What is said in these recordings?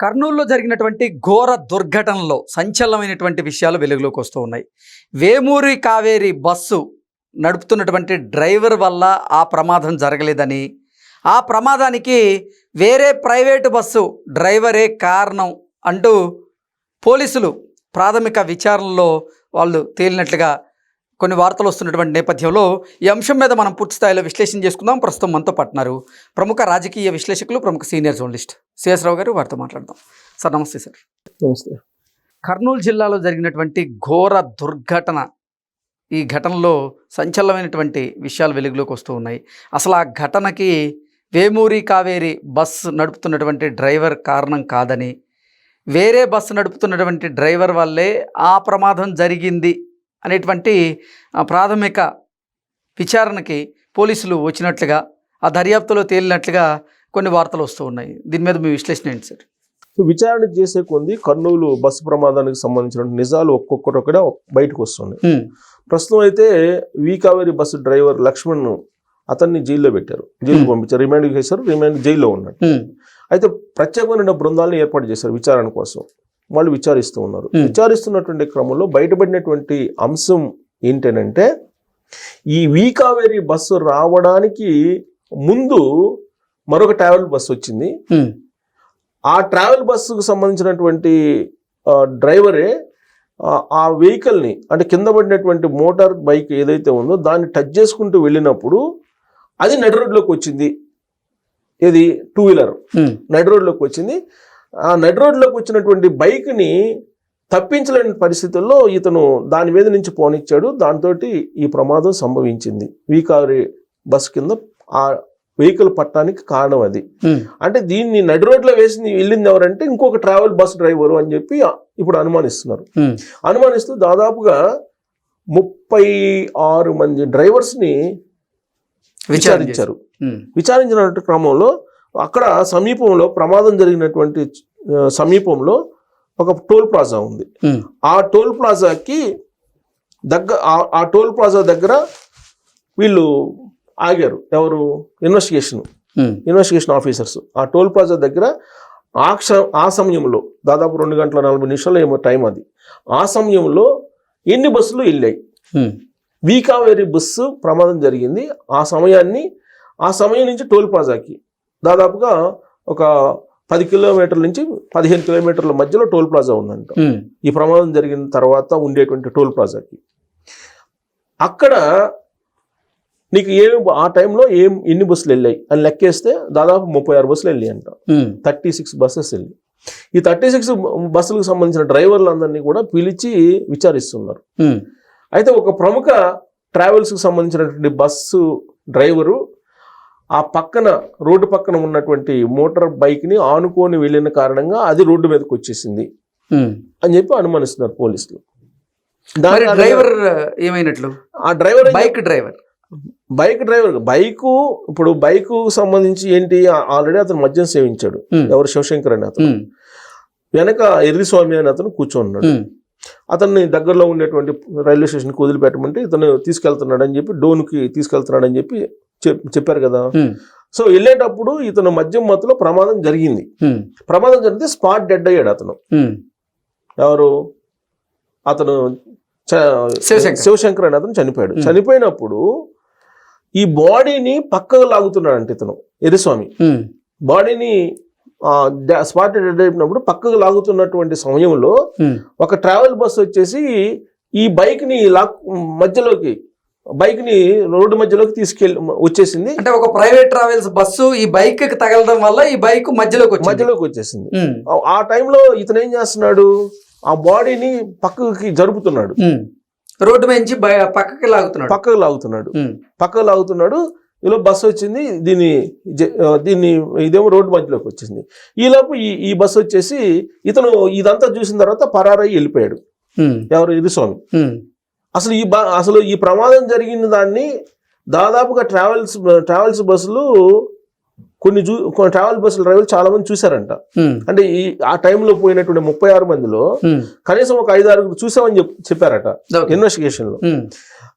కర్నూలులో జరిగినటువంటి ఘోర దుర్ఘటనలో సంచలనమైనటువంటి విషయాలు వెలుగులోకి వస్తూ ఉన్నాయి. వేమూరి కావేరి బస్సు నడుపుతున్నటువంటి డ్రైవర్ వల్ల ఆ ప్రమాదం జరగలేదని ఆ ప్రమాదానికి వేరే ప్రైవేటు బస్సు డ్రైవరే కారణం అంటూ పోలీసులు ప్రాథమిక విచారణలో వాళ్ళు తేలినట్లుగా కొన్ని వార్తలు వస్తున్నటువంటి నేపథ్యంలో ఈ అంశం మీద మనం పూర్తి స్థాయిలో విశ్లేషణ చేసుకుందాం. ప్రస్తుతం మనతో పట్టినారు ప్రముఖ రాజకీయ విశ్లేషకులు ప్రముఖ సీనియర్ జర్నలిస్ట్ సిఎస్ రావు గారు. వారితో మాట్లాడదాం. సార్ నమస్తే సార్. నమస్తే. కర్నూలు జిల్లాలో జరిగినటువంటి ఘోర దుర్ఘటన ఈ ఘటనలో సంచలనమైనటువంటి విషయాలు వెలుగులోకి వస్తూ ఉన్నాయి. అసలు ఆ ఘటనకి వేమూరి కావేరి బస్ నడుపుతున్నటువంటి డ్రైవర్ కారణం కాదని వేరే బస్సు నడుపుతున్నటువంటి డ్రైవర్ వల్లే ఆ ప్రమాదం జరిగింది అనేటువంటి ప్రాథమిక విచారణకి పోలీసులు వచ్చినట్లుగా ఆ దర్యాప్తులో తేలినట్లుగా కొన్ని వార్తలు వస్తూ ఉన్నాయి. దీని మీద మీ విశ్లేషణ ఏంటి సార్? విచారణ చేసే కొంది కర్నూలు బస్సు ప్రమాదానికి సంబంధించిన నిజాలు ఒక్కొక్కటి ఒకటి బయటకు వస్తున్నాయి. ప్రస్తుతం అయితే V Kaveri bus driver Laxman అతన్ని జైల్లో పెట్టారు. జైలు. పంపించారు. రిమాండ్ చేశారు. రిమాండ్ జైల్లో ఉన్నాడు. అయితే ప్రత్యేకమైన బృందాలను ఏర్పాటు చేశారు విచారణ కోసం. వాళ్ళు విచారిస్తూ ఉన్నారు. విచారిస్తున్నటువంటి క్రమంలో బయటపడినటువంటి అంశం ఏంటనంటే ఈ వి కావేరి బస్సు రావడానికి ముందు మరొక ట్రావెల్ బస్సు వచ్చింది. ఆ ట్రావెల్ బస్సుకు సంబంధించినటువంటి డ్రైవరే ఆ, వెహికల్ని అంటే కింద పడినటువంటి మోటార్ బైక్ ఏదైతే ఉందో దాన్ని టచ్ చేసుకుంటూ వెళ్ళినప్పుడు అది నడి రోడ్లోకి వచ్చింది ఇది టూ వీలర్. నడి రోడ్లోకి వచ్చింది ఆ నడి రోడ్లోకి వచ్చినటువంటి బైక్ని తప్పించలేని పరిస్థితుల్లో ఇతను దాని మీద నుంచి పోనిచ్చాడు దాంతో ఈ ప్రమాదం సంభవించింది వీకారి బస్ కింద ఆ వెహికల్ పట్టడానికి కారణం అది. అంటే దీన్ని నడి రోడ్లో వేసి వెళ్ళింది ఎవరంటే ఇంకొక ట్రావెల్ బస్ డ్రైవరు అని చెప్పి ఇప్పుడు అనుమానిస్తున్నారు. అనుమానిస్తూ దాదాపుగా ముప్పై ఆరు మంది డ్రైవర్స్ని విచారించారు. విచారించిన క్రమంలో అక్కడ సమీపంలో ప్రమాదం జరిగినటువంటి సమీపంలో ఒక టోల్ ప్లాజా ఉంది. ఆ టోల్ ప్లాజాకి దగ్గర ఆ- టోల్ ప్లాజా దగ్గర వీళ్ళు ఆగారు. ఎవరు? ఇన్వెస్టిగేషన్. Investigation officers. ఆ టోల్ ప్లాజా దగ్గర ఆ క్ష ఆ సమయంలో దాదాపు రెండు గంటల నలభై నిమిషాలు ఏమో టైం అది. ఆ సమయంలో ఎన్ని బస్సులు వెళ్ళాయి? హ్మ్. వి కావేరి బస్సు ప్రమాదం జరిగింది. ఆ సమయాన్ని ఆ సమయం నుంచి టోల్ ప్లాజాకి. దాదాపుగా ఒక పది కిలోమీటర్ల నుంచి పదిహేను కిలోమీటర్ల మధ్యలో టోల్ ప్లాజా ఉందంట. ఈ ప్రమాదం జరిగిన తర్వాత ఉండేటువంటి టోల్ ప్లాజాకి అక్కడ నీకు ఏం ఆ టైంలో ఏం ఎన్ని బస్సులు వెళ్ళాయి అని లెక్కేస్తే దాదాపు ముప్పై ఆరు బస్సులు వెళ్ళాయి అంట. థర్టీ సిక్స్ బస్సెస్ వెళ్ళి ఈ థర్టీ సిక్స్ బస్సులకు సంబంధించిన డ్రైవర్లందరినీ కూడా పిలిచి విచారిస్తున్నారు. అయితే ఒక ప్రముఖ ట్రావెల్స్కి సంబంధించినటువంటి బస్సు డ్రైవరు ఆ పక్కన రోడ్డు పక్కన ఉన్నటువంటి మోటార్ బైక్ని ఆనుకొని వెళ్ళిన కారణంగా అది రోడ్డు మీదకి వచ్చేసింది. అని చెప్పి అనుమానిస్తున్నారు పోలీసులు దాని డ్రైవర్ ఏమైనట్లు ఆ driver bike driver bike driver bike ఇప్పుడు బైకు సంబంధించి ఏంటి ఆల్రెడీ అతను మద్యం సేవించాడు. ఎవరు శివశంకర్ అని అతను. వెనక ఎర్రి స్వామి అని అతను కూర్చొన్నాడు. అతన్ని దగ్గరలో ఉండేటువంటి రైల్వే స్టేషన్కి వదిలిపెట్టమంటే ఇతను తీసుకెళ్తున్నాడు అని చెప్పి డోన్కి తీసుకెళ్తున్నాడు అని చెప్పి చెప్- చెప్పారు కదా. సో వెళ్ళేటప్పుడు ఇతను మద్యం మత్తులో ప్రమాదం జరిగింది. ప్రమాదం జరిగితే స్పాట్ డెడ్ అయ్యాడు అతను. ఎవరు అతను శివశంకర్. అని అతను చనిపోయాడు. చనిపోయినప్పుడు ఈ బాడీని పక్కకు లాగుతున్నాడు అంటే ఇతను ఎరిస్వామి. బాడీని స్పాట్ డెడ్ అయినప్పుడు పక్కకు లాగుతున్నటువంటి సమయంలో. ఒక ట్రావెల్ బస్ వచ్చేసి ఈ బైక్ని లాక్ మధ్యలోకి బైక్ని రోడ్డు మధ్యలోకి తీసుకెళ్ళి వచ్చేసింది. అంటే ఒక ప్రైవేట్ ట్రావెల్స్ బస్సు ఈ బైక్కి తగలడం వల్ల ఈ బైక్ మధ్యలోకి మధ్యలోకి వచ్చేసింది. ఆ- టైంలో ఇతను ఏం చేస్తున్నాడు? ఆ బాడీని పక్కకి జరుపుతున్నాడు. రోడ్డు బయ- పక్కకి లాగుతున్నాడు. పక్కకు లాగుతున్నాడు. పక్కకు లాగుతున్నాడు. ఇలా బస్సు వచ్చింది. దీన్ని దీన్ని ఇదేమో రోడ్డు మధ్యలోకి వచ్చింది. ఈలోపు ఈ ఈ బస్సు వచ్చేసి ఇతను ఇదంతా చూసిన తర్వాత పరారై వెళ్ళిపోయాడు. ఎవరు? ఇది స్వామి. అసలు ఈ బ అసలు ఈ ప్రమాదం జరిగిన దాన్ని దాదాపుగా ట్రావెల్స్ ట్రావెల్స్ బస్సులు కొన్ని చూ కొన్ని ట్రావెల్ బస్సులు డ్రైవర్లు చాలా మంది చూశారంట హ్మ్. అంటే ఈ ఆ టైంలో పోయినటువంటి ముప్పై ఆరు మందిలో. కనీసం ఒక ఐదు ఆరుగురు చూసామని చెప్ చెప్పారట. ఇన్వెస్టిగేషన్లో.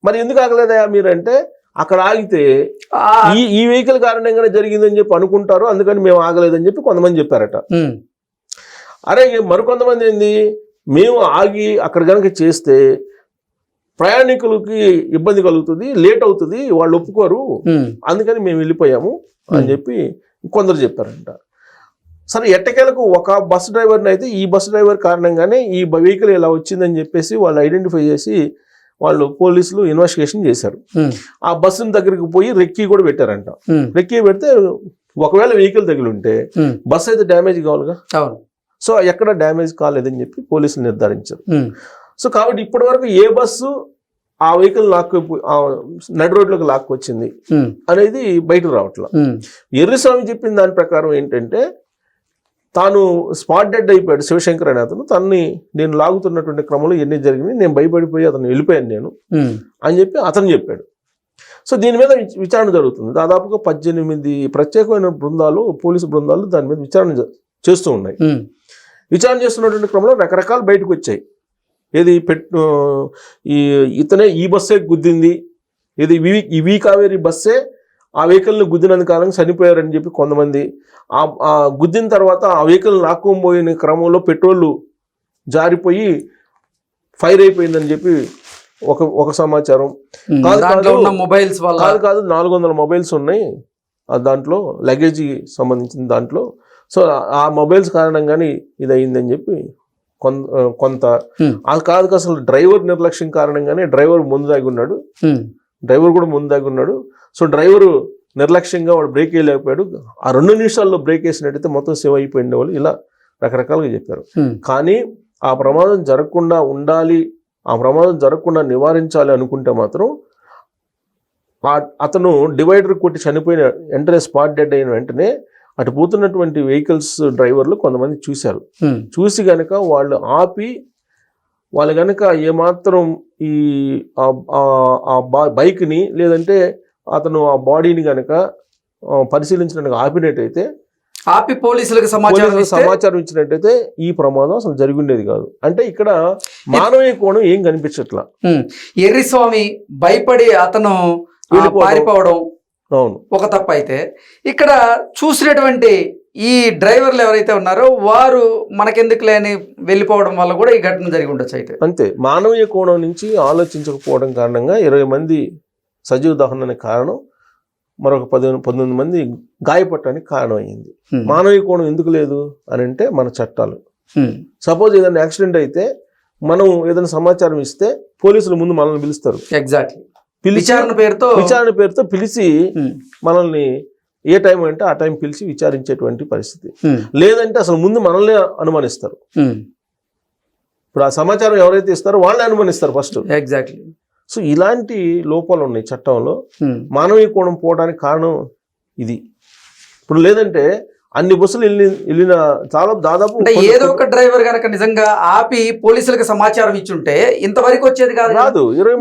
మరి ఎందుకు ఆగలేదయా మీరంటే అక్కడ ఆగితే ఈ ఈ వెహికల్ కారణంగానే జరిగిందని చెప్పి అనుకుంటారు అందుకని మేము ఆగలేదని చెప్పి కొంతమంది చెప్పారట. అరే మరికొంతమంది ఏంది మేము ఆగి అక్కడ కనుక చేస్తే ప్రయాణికులకి ఇబ్బంది కలుగుతుంది లేట్ అవుతుంది వాళ్ళు ఒప్పుకోరు. అందుకని మేము వెళ్ళిపోయాము అని చెప్పి కొందరు చెప్పారంట. సరే ఎట్టకేలకు ఒక బస్ డ్రైవర్ని అయితే ఈ బస్ డ్రైవర్ కారణంగానే ఈ వెహికల్ ఇలా వచ్చిందని చెప్పేసి వాళ్ళు ఐడెంటిఫై చేసి వాళ్ళు పోలీసులు ఇన్వెస్టిగేషన్ చేశారు. ఆ బస్సుని దగ్గరికి పోయి రెక్కీ కూడా పెట్టారంట. రెక్కీ పెడితే ఒకవేళ వెహికల్ తగిలి ఉంటే బస్ అయితే డ్యామేజ్ కావాలిగా? సో ఎక్కడ డ్యామేజ్ కాలేదని చెప్పి పోలీసులు నిర్ధారించారు. సో కాబట్టి ఇప్పటి వరకు ఏ బస్సు ఆ వెహికల్ లాక్కు నడి రోడ్లోకి లాక్కు వచ్చింది అనేది బయటకు రావట్లేదు ఉమ్, ఎర్రస్వామి చెప్పిన దాని ప్రకారం ఏంటంటే తాను స్పాట్ డెడ్ అయిపోయాడు శివశంకర్ అనే అతను. తన్ని నేను లాగుతున్నటువంటి క్రమంలో ఎన్ని జరిగినాయి నేను భయపడిపోయి అతను వెళ్ళిపోయాను నేను అని చెప్పి అతను చెప్పాడు. సో దీని మీద విచ- విచారణ జరుగుతుంది. దాదాపుగా పద్దెనిమిది ప్రత్యేకమైన బృందాలు పోలీసు బృందాలు దాని మీద విచారణ చేస్తూ ఉన్నాయి. విచారణ చేస్తున్నటువంటి క్రమంలో రకరకాలు బయటకు వచ్చాయి. ఏది పెట్టు ఈ ఇతనే ఈ బస్సే గుద్దింది. ఇది ఇవి ఇవి కావేరి బస్సే ఆ వెహికల్ని గుద్దినందు కారణంగా చనిపోయారని చెప్పి కొంతమంది. ఆ గుద్దిన తర్వాత ఆ వెహికల్ లాక్కోబోయిన క్రమంలో పెట్రోల్ జారిపోయి ఫైర్ అయిపోయిందని చెప్పి ఒక ఒక సమాచారం. కాదు, మొబైల్స్ వల్ల కాదు కాదు నాలుగు వందల మొబైల్స్ ఉన్నాయి. ఆ దాంట్లో లగేజ్ సంబంధించిన దాంట్లో. సో ఆ- ఆ మొబైల్స్ కారణంగానే ఇది అయిందని చెప్పి కొంత కొంత. అది కాదు అసలు డ్రైవర్ నిర్లక్ష్యం కారణంగానే డ్రైవర్ ముందు దాగి ఉన్నాడు. డ్రైవర్ కూడా ముందు దాగి ఉన్నాడు. సో డ్రైవర్ నిర్లక్ష్యంగా వాడు బ్రేక్ వేయలేకపోయాడు. ఆ రెండు నిమిషాల్లో బ్రేక్ వేసినట్టయితే మొత్తం సేవ్ అయిపోయిన వాళ్ళు ఇలా రకరకాలుగా చెప్పారు. కానీ ఆ ప్రమాదం జరగకుండా ఉండాలి ఆ ప్రమాదం జరగకుండా నివారించాలి అనుకుంటే మాత్రం అతను డివైడర్ కొట్టి చనిపోయిన వెంటనే స్పాట్ డెడ్ అయిన వెంటనే అటు పోతున్నటువంటి వెహికల్స్ డ్రైవర్లు కొంతమంది చూశారు. చూసి గనక వాళ్ళు ఆపి వాళ్ళు గనక ఏమాత్రం ఈ బైక్ని లేదంటే అతను ఆ బాడీని గనక పరిశీలించడానికి ఆపినట్టయితే ఆపి పోలీసులకు సమాచారం సమాచారం ఇచ్చినట్టయితే ఈ ప్రమాదం అసలు జరిగి ఉండేది కాదు. అంటే ఇక్కడ మానవీయ కోణం ఏం కనిపించట్లా? ఎర్రిస్వామి భయపడి అతను. పారిపోవడం ఒక తప్పు అయితే. ఇక్కడ చూసినటువంటి ఈ డ్రైవర్లు ఎవరైతే ఉన్నారో వారు మనకెందుకు లేని వెళ్ళిపోవడం వల్ల కూడా ఈ ఘటన జరిగి ఉండొచ్చు అయితే. అంతే. మానవీయ కోణం నుంచి ఆలోచించకపోవడం కారణంగా ఇరవై మంది సజీవ దహనానికి కారణం మరొక పదిహేను పంతొమ్మిది మంది గాయపడటానికి కారణం అయింది ఉమ్, మానవీయ కోణం ఎందుకు లేదు అని అంటే మన చట్టాలు. సపోజ్ ఏదైనా యాక్సిడెంట్ అయితే మనం ఏదైనా సమాచారం ఇస్తే పోలీసులు ముందు మనల్ని పిలుస్తారు. ఎగ్జాక్ట్లీ విచారణ పేరుతో విచారణ పేరుతో పిలిచి మనల్ని ఏ టైం అంటే ఆ టైం పిలిచి విచారించేటువంటి పరిస్థితి. లేదంటే అసలు ముందు మనల్ని అనుమానిస్తారు. ఇప్పుడు ఆ సమాచారం ఎవరైతే ఇస్తారో వాళ్ళని అనుమానిస్తారు ఫస్ట్ ఎగ్జాక్ట్లీ సో ఇలాంటి లోపాలు ఉన్నాయి చట్టంలో. మానవీయ కోణం పోవడానికి కారణం ఇది. ఇప్పుడు లేదంటే అన్ని బస్సులు వెళ్ళి వెళ్ళిన చాలా దాదాపు ఏదో ఒక డ్రైవర్ గనక నిజంగా ఆపి పోలీసులకు సమాచారం ఇచ్చుంటే ఇంతవరకు వచ్చేది కాదు కదా.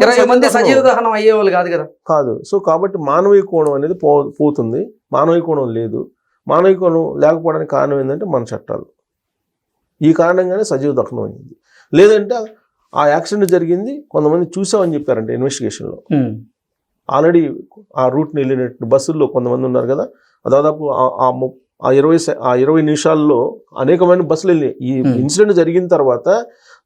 ఇరవై మంది సజీవ దహనం అయ్యేవాళ్ళు కాదు కదా. కాదు. సో కాబట్టి మానవీయ కోణం అనేది పో పోతుంది. మానవీయ కోణం లేదు. మానవీయ కోణం లేకపోవడానికి కారణం ఏంటంటే మన చట్టాలు. ఈ కారణంగానే సజీవ దహనం అయింది. లేదంటే ఆ యాక్సిడెంట్ జరిగింది కొంతమంది చూసామని చెప్పారంటే ఇన్వెస్టిగేషన్లో. ఆల్రెడీ ఆ రూట్ని వెళ్ళినట్టు బస్సుల్లో కొంతమంది ఉన్నారు కదా. దాదాపు ఆ- ఆ ఇరవై ఆ ఇరవై నిమిషాల్లో అనేకమైన బస్సులు వెళ్ళినాయి. ఈ. ఇన్సిడెంట్ జరిగిన తర్వాత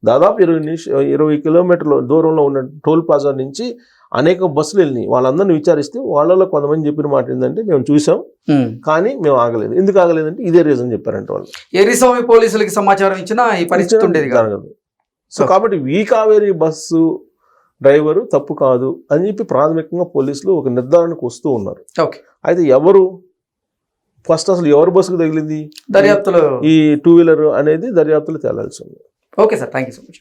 దాదాపు ఇరవై నిమిష ఇరవై కిలోమీటర్ల దూరంలో ఉన్న టోల్ ప్లాజా నుంచి అనేక బస్సులు వెళ్ళినాయి. వాళ్ళందరినీ విచారిస్తే వాళ్ళలో కొంతమంది చెప్పిన మాట ఏంటంటే మేము చూసాం. కానీ మేము ఆగలేదు. ఎందుకు ఆగలేదంటే ఇదే రీజన్ చెప్పారంట వాళ్ళు. ఎర్రిస్వామి పోలీసులకి సమాచారం ఇచ్చినా ఈ పరిస్థితి ఉండేది కాదు. సో కాబట్టి వీ కావేరి బస్సు డ్రైవరు తప్పు కాదు అని చెప్పి ప్రాథమికంగా పోలీసులు ఒక నిర్ధారణకు వస్తూ ఉన్నారు. ఓకే. అయితే ఎవరు ఫస్ట్ అసలు ఎవరు బస్సుకు తగిలింది? దర్యాప్తులో. ఈ టూ వీలర్ అనేది దర్యాప్తులు తేలాల్సి ఉంది. Okay sir thank you so much